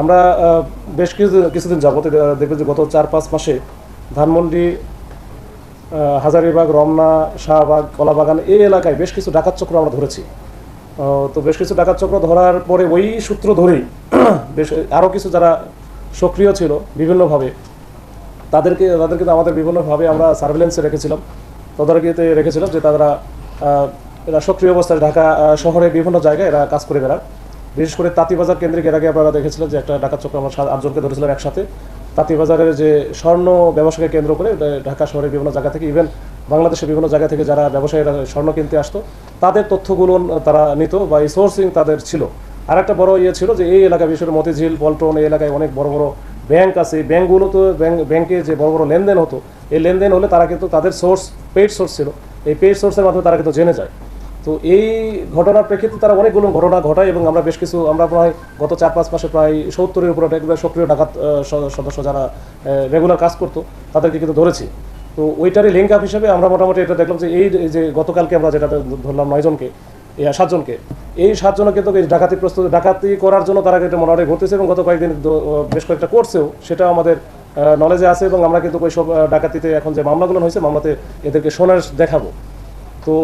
আমরা বেশ কিছু, কিছুদিন যাবত দেখবেন যে গত চার পাঁচ মাসে ধানমন্ডি হাজারীবাগ, রমনা, শাহবাগ, কলাবাগান এই এলাকায় বেশ কিছু ডাকাত চক্র আমরা ধরেছি। তো বেশ কিছু ডাকাত চক্র ধরার পরে ওই সূত্র ধরেই বেশ আরও কিছু যারা সক্রিয় ছিল বিভিন্নভাবে, তাদেরকে তাদেরকে তো আমাদের বিভিন্নভাবে আমরা সার্ভেলেন্সে রেখেছিলাম। তদারকিতে রেখেছিলাম যে তারা এরা সক্রিয় অবস্থায় ঢাকা শহরে বিভিন্ন জায়গায় এরা কাজ করে বেড়ায় বিশেষ করে তাঁতিবাজার কেন্দ্রিক এর আগে আপনারা দেখেছিলেন যে একটা ডাকাত চক্র আমরা আটজনকে ধরেছিলাম একসাথে। তাঁতিবাজারের যে স্বর্ণ ব্যবসাকে কেন্দ্র করে ঢাকা শহরের বিভিন্ন জায়গা থেকে ইভেন বাংলাদেশের বিভিন্ন জায়গা থেকে যারা ব্যবসায়ীরা স্বর্ণ কিনতে আসতো, তাদের তথ্যগুলো তারা নিত বা এই সোর্সিং তাদের ছিল। আর একটা বড় ইয়ে ছিল যে এই এলাকায় বিশেষ করে মতিঝিল, পল্টন এই এলাকায় অনেক বড় বড় ব্যাংক আছে। এই ব্যাংকগুলো তো ব্যাংকে যে বড় বড় লেনদেন হতো, এই লেনদেন হলে তারা কিন্তু তাদের সোর্স পেইড সোর্স ছিল। এই পেইড সোর্সের মাধ্যমে তারা কিন্তু জেনে যায়। তো এই ঘটনার প্রেক্ষিতে তারা অনেকগুলো ঘটনা ঘটায় এবং আমরা বেশ কিছু, আমরা প্রায় গত চার পাঁচ মাসে প্রায় সত্তরের উপরে সক্রিয় ডাকাত সদস্য যারা রেগুলার কাজ করতো, তাদেরকে কিন্তু ধরেছি। তো ওইটারই লিঙ্ক আপ হিসেবে আমরা মোটামুটি এটা দেখলাম যে এই যে গতকালকে আমরা যেটা ধরলাম নয়জনকে সাতজনকে, এই সাতজনকে কিন্তু ডাকাতি প্রস্তুত, ডাকাতি করার জন্য তারা কিন্তু মোটামুটি ঘুরতেছে এবং গত কয়েকদিন বেশ কয়েকটা করছেও, সেটা আমাদের নলেজে আছে এবং আমরা কিন্তু ওই সব ডাকাতিতে এখন যে মামলাগুলো হয়েছে, মামলাতে এদেরকে সোনার দেখাবো। তো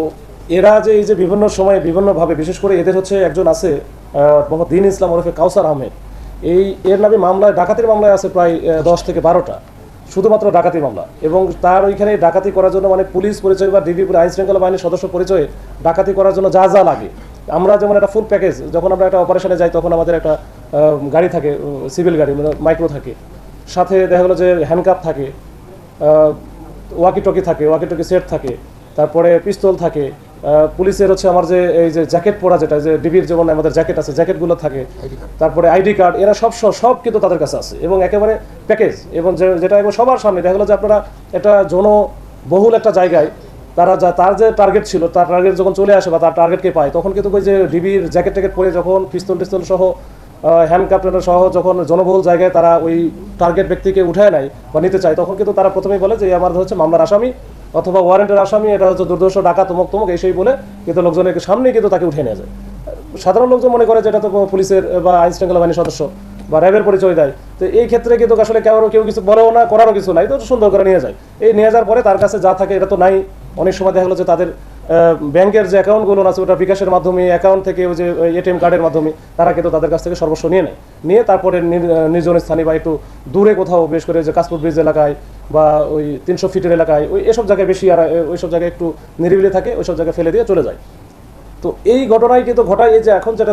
এরা যে এই যে বিভিন্ন সময়ে বিভিন্নভাবে, বিশেষ করে এদের হচ্ছে একজন আছে দিন ইসলাম ওরফে কাউসার আহমেদ। এই, এর নামে মামলায়, ডাকাতির মামলায় আছে প্রায় দশ থেকে বারোটা, শুধুমাত্র ডাকাতি মামলা। এবং তার ওইখানে ডাকাতি করার জন্য মানে পুলিশ পরিচয় বা ডিবি আইন শৃঙ্খলা বাহিনীর সদস্য পরিচয়ে ডাকাতি করার জন্য যা যা লাগে। আমরা যেমন একটা ফুল প্যাকেজ যখন আমরা একটা অপারেশনে যাই, তখন আমাদের একটা গাড়ি থাকে সিভিল গাড়ি মানে মাইক্রো থাকে। সাথে দেখা গেলো যে হ্যান্ডকাপ থাকে ওয়াকি টকি থাকে ওয়াকি টকি সেট থাকে, তারপরে পিস্তল থাকে পুলিশের হচ্ছে আমার যে এই যে জ্যাকেট পরা যেটা যে ডিবির যেমন আমাদের জ্যাকেট আছে জ্যাকেটগুলো থাকে তারপরে আইডি কার্ড এরা সব সব কিন্তু তাদের কাছে আছে এবং একেবারে প্যাকেজ এবং যেটা এবং সবার সামনে। দেখা গেলো যে আপনারা একটা জনবহুল একটা জায়গায় তারা যা তার যে টার্গেট ছিল তার টার্গেট যখন চলে আসে বা তার টার্গেটকে পায় তখন কিন্তু ওই যে ডিবির জ্যাকেট ট্যাকেট পরে যখন পিস্তল টিস্তল সহ হ্যান্ডকাপ সহ যখন জনবহুল জায়গায় তারা ওই টার্গেট ব্যক্তিকে উঠায় নেয় বা নিতে চায় তখন কিন্তু তারা প্রথমেই বলে যে আমার হচ্ছে মামলার আসামি অথবা ওয়ারেন্টের আসামি, এটা হচ্ছে দুর্দর্শ ডাকা তমক তমক, এই সেই বলে কিন্তু লোকজনের সামনেই কিন্তু তাকে উঠে নিয়ে যায়। সাধারণ লোকজন মনে করে যে এটা তো পুলিশের বা আইন শৃঙ্খলা বাহিনীর সদস্য বা র্যাবের পরিচয় দেয়। তো এই ক্ষেত্রে কিন্তু আসলে কেউ কেউ কিছু বলেও না, করারও কিছু নাই, তো সুন্দর করে নিয়ে যায়। এই নিয়ে যাওয়ার পরে তার কাছে যা থাকে, এটা তো নাই। অনেক সময় দেখা গেলো যে তাদের ব্যাংকের যে অ্যাকাউন্টগুলো আছে, ওটা বিকাশের মাধ্যমে, অ্যাকাউন্ট থেকে ওই যে এটিএম কার্ডের মাধ্যমে, তারা কিন্তু তাদের কাছ থেকে সর্বস্ব নিয়ে নেয়। নিয়ে তারপরে নির্জন স্থানে বা একটু দূরে কোথাও, বেশ করে যে কাশপুর ব্রিজ এলাকায় বা ওই তিনশো ফিটের এলাকায়, ওই এসব জায়গায় বেশি আর ওইসব জায়গায় একটু নিরিবিলি থাকে ওইসব জায়গায় ফেলে দিয়ে চলে যায়। তো এই ঘটনায় কিন্তু ঘটায় এই যে এখন যেটা